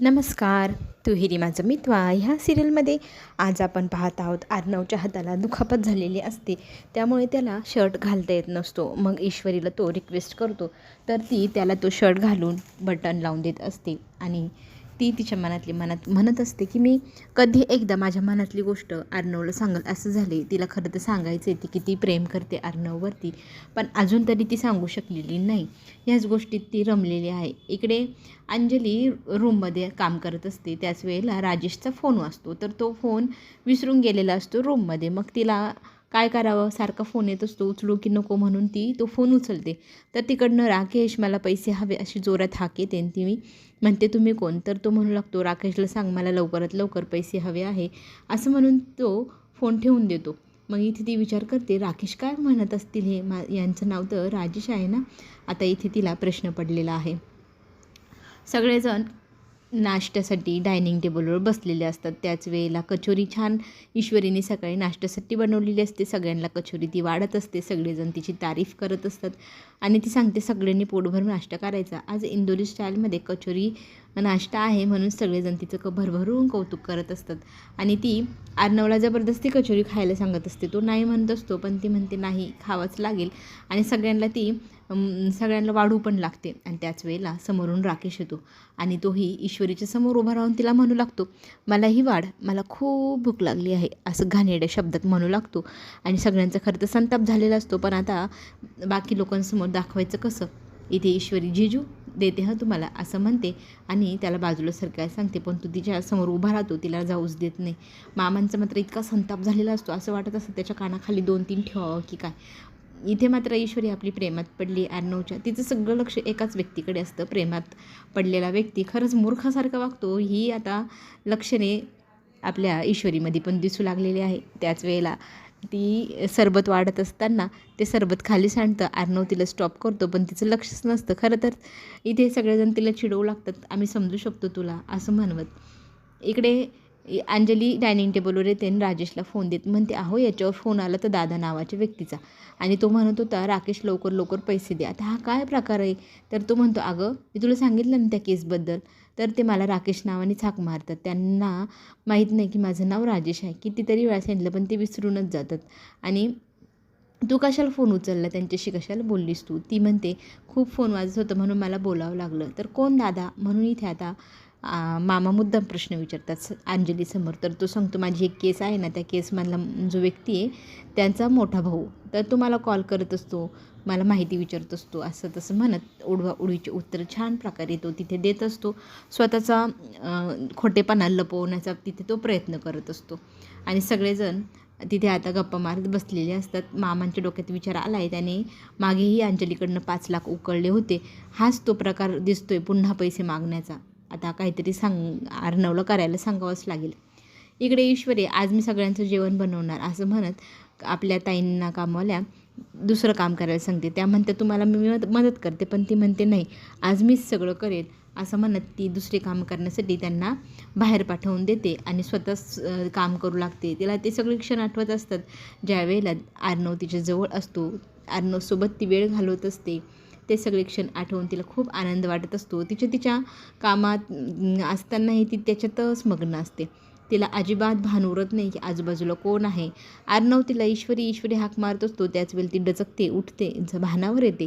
नमस्कार. तू हिरी माझं मित्वा ह्या सिरियलमध्ये आज आपण पाहत आहोत आर्नवच्या हाताला दुखापत झालेली असते. त्यामुळे त्याला शर्ट घालता येत नसतो. मग ईश्वरीला तो रिक्वेस्ट करतो. तर ती त्याला तो शर्ट घालून बटन लावून देत असते. आणि ती तिच्या मनातली मनात म्हणत असते की मी कधी एकदा माझ्या मनातली गोष्ट अर्णवला सांगल. असं झाले तिला खरं तर सांगायचं ती किती प्रेम करते अर्णववरती पण अजून तरी ती सांगू शकलेली नाही. ह्याच गोष्टीत ती रमलेली आहे. इकडे अंजली रूममध्ये काम करत असते. त्याच वेळेला राजेशचा फोन वाजतो. तर तो फोन विसरून गेलेला असतो रूममध्ये. मग तिला काय करावं? सारखा फोन येत असतो उचलू की नको म्हणून ती तो फोन उचलते. तर तिकडनं राकेश मला पैसे हवे अशी जोरात हाक येते ती मी म्हणते तुम्ही कोण? तर तो म्हणू लागतो राकेशला सांग मला लवकरात लवकर पैसे हवे आहे. असं म्हणून तो फोन ठेवून देतो. मग इथे ती विचार करते राकेश काय म्हणत असतील हे? मा यांचं नाव तर राजेश आहे ना? आता इथे तिला प्रश्न पडलेला आहे. सगळेजण नाश्त्यासाठी डायनिंग टेबलवर बसलेले असतात. त्याच वेळेला कचोरी छान ईश्वरीने सकाळी नाश्त्यासाठी बनवलेली असते. सगळ्यांना कचोरी ती वाढत असते. सगळेजण तिची तारीफ करत असतात. आणि ती सांगते सगळ्यांनी पोटभर नाश्ता करायचा. आज इंदोरी स्टाईलमध्ये कचोरी नाश्ता आहे म्हणून सगळेजण तिचं क भरभरून कौतुक करत असतात. आणि ती अर्णवला जबरदस्ती कचोरी खायला सांगत असते. तो नाही म्हणत असतो पण ती म्हणते नाही खावंच लागेल. आणि सगळ्यांना ती सगळ्यांना वाढू पण लागते. आणि त्याच वेळेला समोरून राकेश येतो. आणि तोही ईश्वरीच्या समोर उभा राहून तिला म्हणू लागतो मला ही वाढ मला खूप भूक लागली आहे. असं घाणेरड्या शब्दात म्हणू लागतो. आणि सगळ्यांचा खरं तर संताप झालेला असतो पण आता बाकी लोकांसमोर दाखवायचं कसं? इथे ईश्वरी जिजू देते हं तुम्हाला असं म्हणते. आणि त्याला बाजूला सरकायला सांगते पण तू तिच्या समोर उभा राहतो तिला जाऊच देत नाही. मामांचा मात्र इतका संताप झालेला असतो असं वाटत असतं त्याच्या कानाखाली दोन तीन ठेवावं की काय? इथे मात्र ईश्वरी आपली प्रेमात पडली अर्णवच्या तिचं सगळं लक्ष एकाच व्यक्तीकडे असतं प्रेमात पडलेला व्यक्ती. खरंच मूर्खासारखा वागतो ही आता लक्षणे आपल्या ईश्वरीमध्ये पण दिसू लागलेली आहे. त्याच वेळेला ती सरबत वाढत असताना ते सरबत खाली सांडतं. अर्णव तिला स्टॉप करतो पण तिचं लक्षच नसतं. खरं तर इथे सगळेजण तिला चिडवू लागतात. आम्ही समजू शकतो तुला असं म्हणवत. इकडे अंजली डायनिंग टेबलवर येते आणि राजेशला फोन देत म्हणते अहो याच्यावर फोन आला तर दादा नावाच्या व्यक्तीचा. आणि तो म्हणत होता राकेश लवकर लवकर पैसे द्या. आता हा काय प्रकार आहे? तर तो म्हणतो अगं मी तुला सांगितलं ना त्या केसबद्दल तर ते मला राकेश नावाने हाक मारतात. त्यांना माहीत नाही की माझं नाव राजेश आहे. कितीतरी वेळा सांगितलं पण ते विसरूनच जातात. आणि तू कशाला फोन उचलला? त्यांच्याशी कशाला बोललीस तू? ती म्हणते खूप फोन वाजत होतं म्हणून मला बोलावं लागलं. तर कोण दादा? म्हणून इथे आता मामा मुद्दाम प्रश्न विचारतात अंजलीसमोर तर तो सांगतो माझी एक केस आहे ना त्या केसमधला जो व्यक्ती आहे त्यांचा मोठा भाऊ. तर तो मला कॉल करत असतो मला माहिती विचारत असतो असं तसं म्हणत उडवा उडवीचे उत्तर छान प्रकारे तो तिथे देत असतो. स्वतःचा खोटेपणा लपवण्याचा तिथे तो प्रयत्न करत असतो. आणि सगळेजण तिथे आता गप्पा मारत बसलेले असतात. मामांच्या डोक्यात विचार आला आहे त्याने मागेही अंजलीकडनं पाच लाख उकळले होते. हाच तो प्रकार दिसतोय पुन्हा पैसे मागण्याचा. आता काहीतरी सांग अर्णवला करायला सांगावंच लागेल. इकडे ईश्वरी आज मी सगळ्यांचं जेवण बनवणार असं म्हणत आपल्या ताईंना कामवाल्या दुसरं काम करायला सांगते. त्या म्हणते तुम्हाला मी मदत करते पण ती म्हणते नाही आज मीच सगळं करेल असं म्हणत ती दुसरे काम करण्यासाठी त्यांना बाहेर पाठवून देते आणि स्वतःच काम करू लागते. तिला ते सगळे क्षण आठवत असतात. ज्या वेळेला आर्नव तिच्या जवळ असतो आर्णवसोबत ती वेळ घालवत असते. ते सगळे क्षण आठवून तिला खूप आनंद वाटत असतो. तिच्या तिच्या कामात असतानाही ती त्याच्यातच मग्न असते. तिला अजिबात भान उरत नाही की आजूबाजूला कोण आहे. आर्नव तिला ईश्वरी ईश्वरी हाक मारत असतो. त्याच वेळी ती डचकते उठते भानावर येते.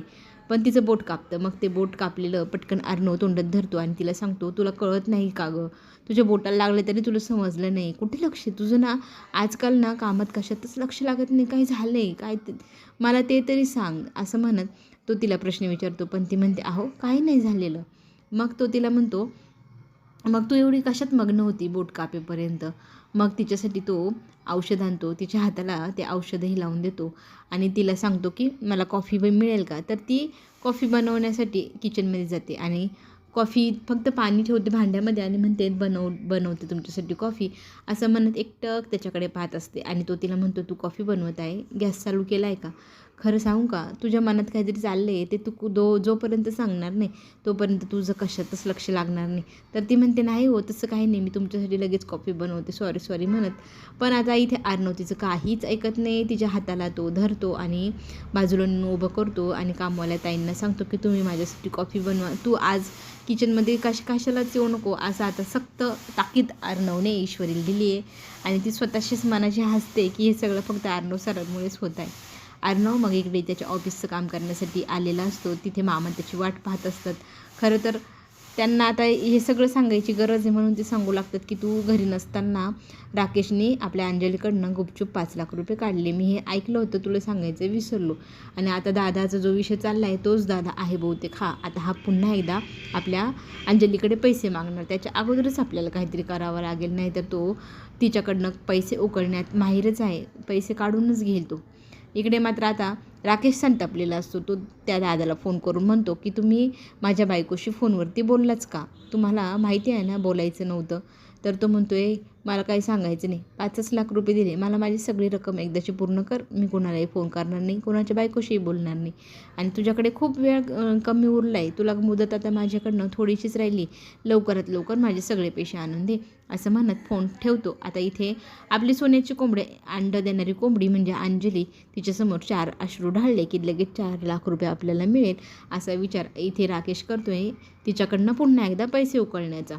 पण तिचं बोट कापतं. मग ते बोट कापलेलं पटकन आर्नव तोंडात धरतो आणि तिला सांगतो तुला कळत नाही का गं? तुझ्या बोटाला लागलं तरी तुला समजलं नाही. कुठे लक्ष तुझं ना आजकाल ना कामात कशातच लक्ष लागत नाही. काही झालं आहे काय मला ते तरी सांग. असं म्हणत तो तिला प्रश्न विचारतो पण ती म्हणते अहो काही नाही झालेलं. मग तो तिला म्हणतो मग तू एवढी कशात मग्न होती बोट कापेपर्यंत? मग तिच्यासाठी तो औषध आणतो तिच्या हाताला ते औषधही लावून देतो आणि तिला सांगतो की मला कॉफी मिळेल का? तर ती कॉफी बनवण्यासाठी किचनमध्ये जाते आणि कॉफी फक्त पाणी ठेवते भांड्यामध्ये आणि म्हणते बनव बनवते तुमच्यासाठी कॉफी. असं म्हणत एकटक त्याच्याकडे पाहत असते आणि तो तिला म्हणतो तू कॉफी बनवत आहे? गॅस चालू केला आहे का? खरं सांगू का? तुझ्या मनात काहीतरी चाललं आहे ते तू दो जोपर्यंत सांगणार नाही तोपर्यंत तुझं कशातच लक्ष लागणार नाही. तर ती म्हणते नाही हो तसं काही नाही मी तुमच्यासाठी लगेच कॉफी बनवते सॉरी सॉरी म्हणत. पण आता इथे आर्नव तिचं काहीच ऐकत नाही तिच्या हाताला तो धरतो आणि बाजूला उभं करतो आणि कामवाल्या ताईंना सांगतो की तुम्ही माझ्यासाठी कॉफी बनवा. तू आज किचनमध्ये कश कशालाच येऊ नको. असं आता सक्त ताकीद अर्णवने ईश्वरीला दिली आहे आणि ती स्वतःशीच मनाशी हसते की हे सगळं फक्त अर्णव सरांमुळेच होत आहे. अर्णव मग इकडे त्याच्या ऑफिसचं काम करण्यासाठी आलेला असतो. तिथे मामा त्याची वाट पाहत असतात. खरं तर त्यांना आता हे सगळं सांगायची गरज आहे म्हणून ते सांगू लागतात की तू घरी नसताना राकेशने आपल्या अंजलीकडनं गुपचूप पाच लाख रुपये काढले. मी हे ऐकलं होतं तुला सांगायचं विसरलो. आणि आता दादाचा जो विषय चालला आहे तोच दादा आहे बहुतेक. हा आता हा पुन्हा एकदा आपल्या अंजलीकडे पैसे मागणार. त्याच्या अगोदरच आपल्याला काहीतरी करावं लागेल. नाही तर तो तिच्याकडनं पैसे उकळण्यात माहीरच आहे. पैसे काढूनच घेईल तो. इकडे मात्र आता राकेश संतापलेला असतो तो त्या दादाला फोन करून म्हणतो की तुम्ही माझ्या बायकोशी फोनवरती बोललाच का? तुम्हाला माहिती आहे ना बोलायचं नव्हतं. तर तो म्हणतो आहे मला काही सांगायचं नाही. पाचच लाख रुपये दिले. मला माझी सगळी रक्कम एकदाची पूर्ण कर. मी कोणालाही फोन करणार नाही. कोणाच्या बायकोशीही बोलणार नाही. आणि तुझ्याकडे खूप वेळ कमी उरला आहे तुला मुदत आता माझ्याकडनं थोडीशीच राहिली. लवकरात लवकर माझे सगळे पैसे आणून दे असं म्हणत फोन ठेवतो. आता इथे आपली सोन्याची कोंबडे अंड देणारी कोंबडी म्हणजे अंजली तिच्यासमोर चार अश्रू ढाळले की लगेच चार लाख रुपये आपल्याला मिळेल असा विचार इथे राकेश करतोय. तिच्याकडनं पुन्हा एकदा पैसे उकळण्याचा.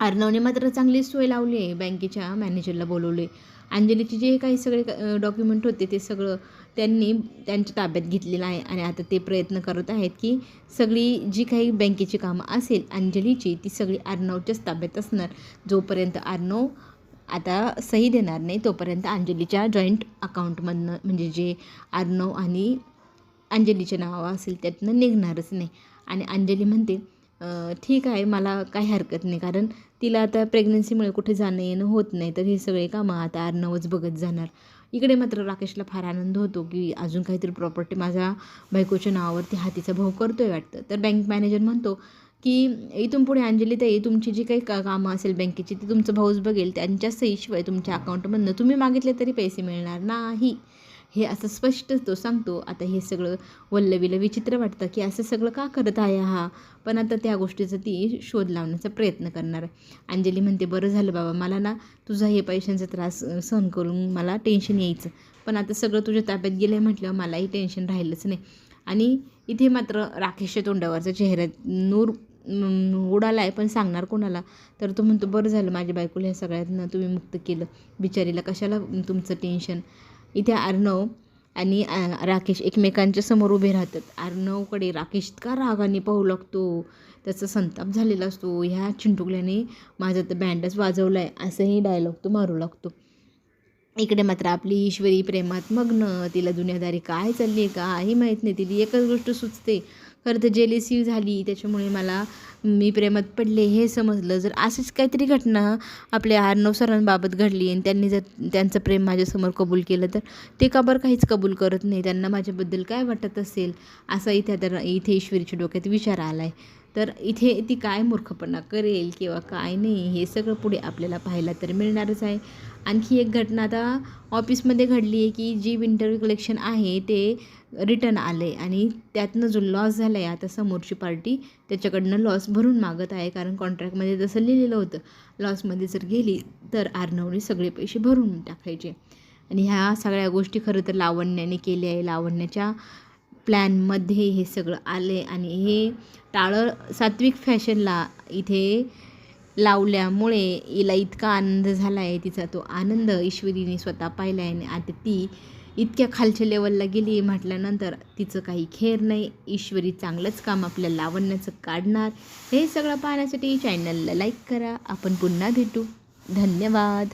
अर्णवने मात्र चांगली सोय लावली आहे बँकेच्या मॅनेजरला बोलवले अंजलीचे जे काही सगळे डॉक्युमेंट होते ते सगळं त्यांनी त्यांच्या ताब्यात घेतलेलं आहे आणि आता ते प्रयत्न करत आहेत की सगळी जी काही बँकेची कामं असेल अंजलीची ती सगळी अर्णवच्याच ताब्यात असणार. जोपर्यंत अर्णव आता सही देणार नाही तोपर्यंत अंजलीच्या जॉईंट अकाउंटमधनं म्हणजे जे अर्णव आणि अंजलीचे नाव असेल त्यातनं निघणारच नाही. आणि अंजली म्हणते ठीक आहे मला काही हरकत नाही कारण तिला आता प्रेग्नन्सीमुळे कुठे जाणं येणं होत नाही तर हे सगळे कामं आता अर्णवच बघत जाणार. इकडे मात्र राकेशला फार आनंद होतो की अजून काहीतरी प्रॉपर्टी माझ्या बायकोच्या नावावरती हातीचा भाऊ आहे वाटतं. तर बँक मॅनेजर म्हणतो की इथून पुढे अंजली ताई तुमची जी काही का कामं असेल बँकेची ती तुमचं भाऊच बघेल. त्यांच्या सहीशिवाय तुमच्या अकाउंटमधनं तुम्ही मागितले तरी पैसे मिळणार नाही. हे असं स्पष्ट तो सांगतो. आता हे सगळं वल्लवीला विचित्र वाटतं की असं सगळं का करत आहे हा? पण आता त्या गोष्टीचा ती शोध लावण्याचा प्रयत्न करणार आहे. अंजली म्हणते बरं झालं बाबा मला ना तुझा हे पैशांचा त्रास सहन करून मला टेन्शन यायचं. पण आता सगळं तुझ्या ताब्यात गेलं आहे म्हटल्यावर मलाही टेन्शन राहिलंच नाही. आणि इथे मात्र राकेशच्या तोंडावरचा चेहरा नूर उडाला आहे पण सांगणार कोणाला? तर तो म्हणतो बरं झालं माझ्या बायकोला ह्या सगळ्यातनं तुम्ही मुक्त केलं. बिचारीला कशाला तुमचं टेन्शन? इथे अर्णव आणि राकेश एकमेकांच्या समोर उभे राहतात. अर्णवकडे राकेश इतका रागाने पाहू लागतो. त्याचा संताप झालेला असतो. ह्या चिंटुकल्याने माझा तर बँडच वाजवला आहे असंही डायलॉग तो मारू लागतो. इकडे मात्र आपली ईश्वरी प्रेमात मग्न. तिला दुनियादारी काय चालली आहे काही माहीत नाही. तिला एकच गोष्ट सुचते. खरं तर जेलिसी झाली. त्याच्यामुळे मला मी प्रेमात पडले हे समजलं. जर अशीच काहीतरी घटना आपल्या अर्णव सरांबाबत घडली आणि त्यांनी जर त्यांचं प्रेम माझ्यासमोर कबूल केलं तर ते का बरं काहीच कबूल करत नाही? त्यांना माझ्याबद्दल काय वाटत असेल? असा इथे तर इथे ईश्वरीच्या डोक्यात विचार आला आहे तर इथे ती काय मूर्खपणा करेल किंवा काय नाही हे सगळं पुढे आपल्याला पाहायला तर मिळणारच आहे. आणखी एक घटना आता ऑफिसमध्ये घडली आहे की जी विंटर कलेक्शन आहे ते रिटर्न आले आणि त्यातनं जो लॉस झाला आहे आता समोरची पार्टी त्याच्याकडनं लॉस भरून मागत आहे. कारण कॉन्ट्रॅक्टमध्ये जसं लिहिलेलं होतं लॉसमध्ये जर गेली तर आर्नवने सगळे पैसे भरून टाकायचे. आणि ह्या सगळ्या गोष्टी खरं तर लावण्याने केल्या आहे. लावण्याच्या प्लॅनमध्ये हे सगळं आले आणि हे टाळं सात्विक फॅशनला इथे लावल्यामुळे हिला इतका आनंद झाला आहे तिचा तो आनंद ईश्वरीने स्वतः पाहिला आहे आणि आता ती इतक्या खालच्या लेवलला गेली म्हटल्यानंतर तिचं काही खेर नाही. ईश्वरी चांगलंच काम आपल्या लावण्याचं काढणार. हे सगळं पाहण्यासाठी चॅनलला लाईक करा. आपण पुन्हा भेटू. धन्यवाद.